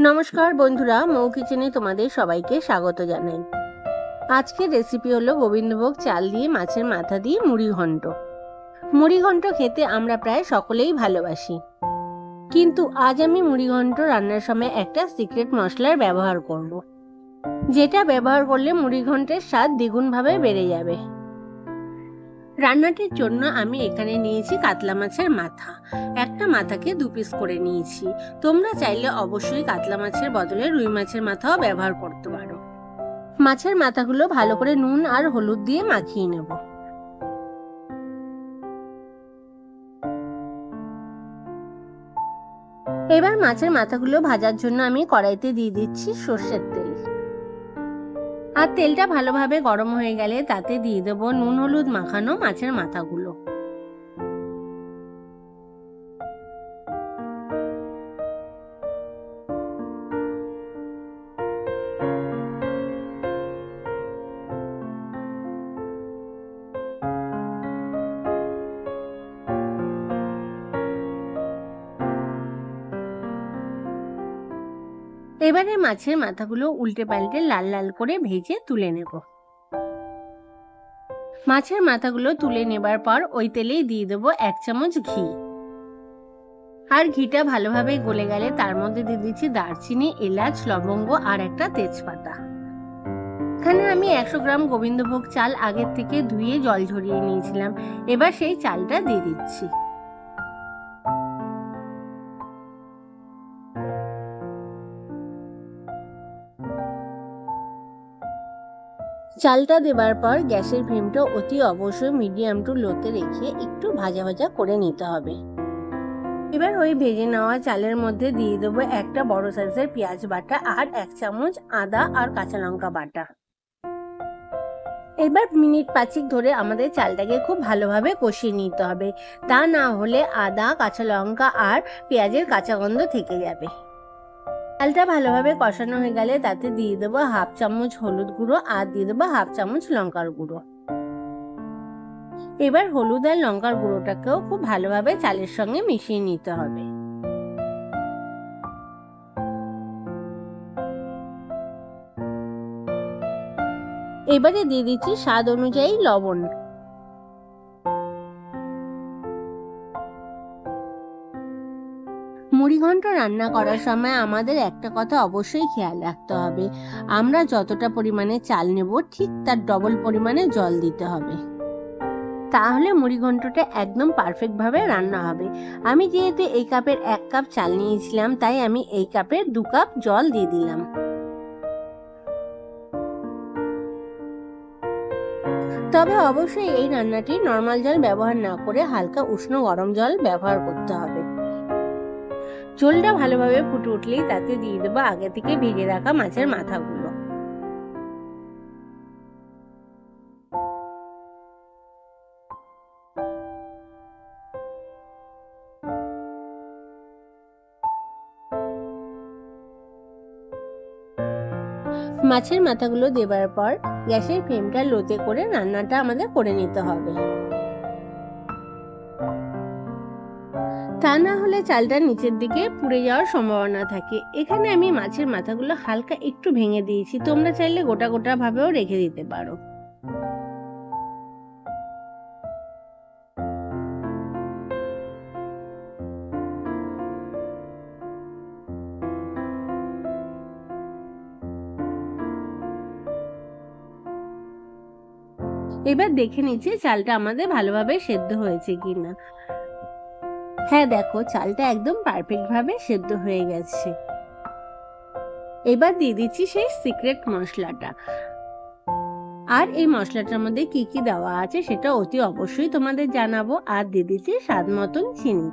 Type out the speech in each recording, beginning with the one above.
নমস্কার বন্ধুরা, মৌ কিচেনে তোমাদের সবাইকে স্বাগত জানাই। আজকের রেসিপি হলো গোবিন্দভোগ চাল দিয়ে মাছের মাথা দিয়ে মুড়ি ঘন্ট। মুড়ি ঘন্ট খেতে আমরা প্রায় সকলেই ভালোবাসি। কিন্তু আজ আমি মুড়ি ঘন্ট রান্নার সময় একটা সিক্রেট মশলার ব্যবহার করব। যেটা ব্যবহার করলে মুড়ি ঘন্টের স্বাদ দ্বিগুণভাবে বেড়ে যাবে। রান্নাটির জন্য আমি এখানে নিয়েছি কাতলা মাছের মাথা। একটা মাথাকে দু পিস করে নিয়েছি। তোমরা চাইলে অবশ্যই কাতলা মাছের বদলে রুই মাছের মাথাও ব্যবহার করতে পারো। মাছের মাথাগুলো ভালো করে নুন আর হলুদ দিয়ে মাখিয়ে নেব। এবার মাছের মাথাগুলো ভাজার জন্য আমি কড়াইতে দিয়ে দিচ্ছি সর্ষের তেল। আর তেলটা ভালোভাবে গরম হয়ে গেলে তাতে দিয়ে দেবো নুন হলুদ মাখানো মাছের মাথাগুলো। এবারে মাছের মাথাগুলো উল্টে পাল্টে লাল লাল করে ভেজে তুলে নেব। মাছের মাথাগুলো তুলে নেবার পর ওই তেলেই দিয়ে দেবো এক চামচ ঘি। আর ঘিটা ভালোভাবে গলে গেলে তার মধ্যে দিয়ে দিচ্ছি দারচিনি এলাচ লবঙ্গ আর একটা তেজপাতা। এখানে আমি একশো গ্রাম গোবিন্দভোগ চাল আগের থেকে ধুয়ে জল ঝরিয়ে নিয়েছিলাম। এবার সেই চালটা দিয়ে দিচ্ছি। চালটা দেবার পর গ্যাসের ফ্লেমটা অতি অবশ্যই মিডিয়াম টু লোতে রেখে একটু ভাজা ভাজা করে নিতে হবে। এবার ওই ভেজে নেওয়া চালের মধ্যে দিয়ে দেবো একটা বড় সাইজের পেঁয়াজ বাটা আর এক চামচ আদা আর কাঁচা লঙ্কা বাটা। এবার মিনিট পাঁচিক ধরে আমাদের চালটাকে খুব ভালোভাবে কষিয়ে নিতে হবে। তা না হলে আদা, কাঁচা লঙ্কা আর পেঁয়াজের কাঁচা গন্ধ থেকে যাবে। চালটা ভালোভাবে কষানো হয়ে গেলে তাতে দিয়ে দেবো হাফ চামচ হলুদ গুঁড়ো আর দিয়ে দেবো হাফ চামচ লঙ্কার গুঁড়ো। এবার হলুদ আর লঙ্কার গুঁড়োটাকেও খুব ভালোভাবে চালের সঙ্গে মিশিয়ে নিতে হবে। এবারে দিয়ে দিচ্ছি স্বাদ অনুযায়ী লবণ। মুড়িঘণ্ট রান্না করার সময় আমাদের একটা কথা অবশ্যই খেয়াল রাখতে হবে। আমরা যতটা পরিমাণে চাল নেব, ঠিক তার ডবল পরিমাণে জল দিতে হবে। তাহলে মুড়িঘণ্টটা একদম পারফেক্টভাবে রান্না হবে। আমি যেহেতু এই কাপের এক কাপ চাল নিয়েছিলাম, তাই আমি এই কাপের দু কাপ জল দিয়ে দিলাম। তবে অবশ্যই এই রান্নাটি নর্মাল জল ব্যবহার না করে হালকা উষ্ণ গরম জল ব্যবহার করতে হবে। ঝোলটা ভালোভাবে ফুটে উঠলেই তাতে দিয়ে দেবো আগে থেকে ভেজে রাখা মাছের মাথাগুলো। মাছের মাথাগুলো দেবার পর গ্যাসের ফ্লেমটা লোতে করে রান্নাটা আমাদের করে নিতে হবে। তা না হলে চালটা নিচের দিকে পুড়ে যাওয়ার সম্ভাবনা থাকে। এখানে আমি মাছের মাথাগুলো হালকা একটু ভেঙে দিয়েছি। তোমরা চাইলে গোটা গোটা ভাবেও রেখে দিতে পারো। এবার দেখে নিচ্ছি চালটা আমাদের ভালোভাবে সেদ্ধ হয়েছে কিনা। হ্যাঁ দেখো, চালটা একদম পারফেক্ট ভাবে সেদ্ধ হয়ে গেছে। এবার দিয়ে দিচ্ছি সেই সিক্রেট মশলাটা। আর এই মশলাটার মধ্যে কি কি দেওয়া আছে সেটা অতি অবশ্যই তোমাদের জানাব। আর দিয়ে দিচ্ছি স্বাদ মতন চিনি।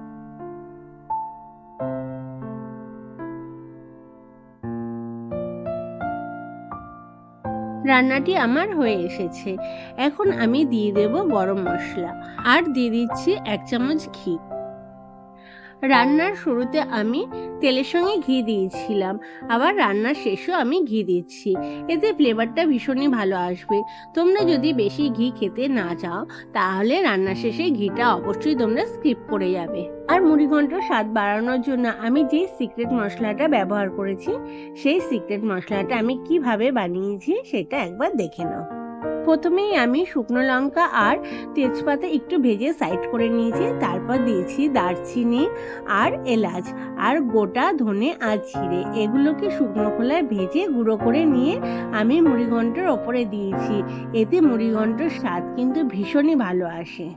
রান্নাটি আমার হয়ে এসেছে। এখন আমি দিয়ে দেব গরম মশলা। আর দিয়ে দিচ্ছি এক চামচ ঘি। রান্নার শুরুতে আমি তেলের সঙ্গে ঘি দিয়েছিলাম। আবার রান্নার শেষেও আমি ঘি দিচ্ছি। এতে ফ্লেভারটা ভীষণই ভালো আসবে। তোমরা যদি বেশি ঘি খেতে না চাও, তাহলে রান্নার শেষে ঘিটা অবশ্যই তোমরা স্কিপ করে যাবে। আর মুড়িঘণ্টর স্বাদ বাড়ানোর জন্য আমি যে সিক্রেট মশলাটা ব্যবহার করেছি, সেই সিক্রেট মশলাটা আমি কীভাবে বানিয়েছি, সেটা একবার দেখে নাও। প্রথমেই আমি শুকনো লঙ্কা আর তেজপাতা একটু ভেজে সাইড করে নিয়েছি, তারপর দিয়েছি দারচিনি আর এলাচ আর গোটা ধনে আর জিরে। এগুলোকে শুকনো খোলায় ভেজে গুঁড়ো করে নিয়ে আমি মুড়িঘণ্টের ওপরে দিয়েছি। এতে মুড়িঘণ্টের স্বাদ কিন্তু ভীষণই ভালো আসে।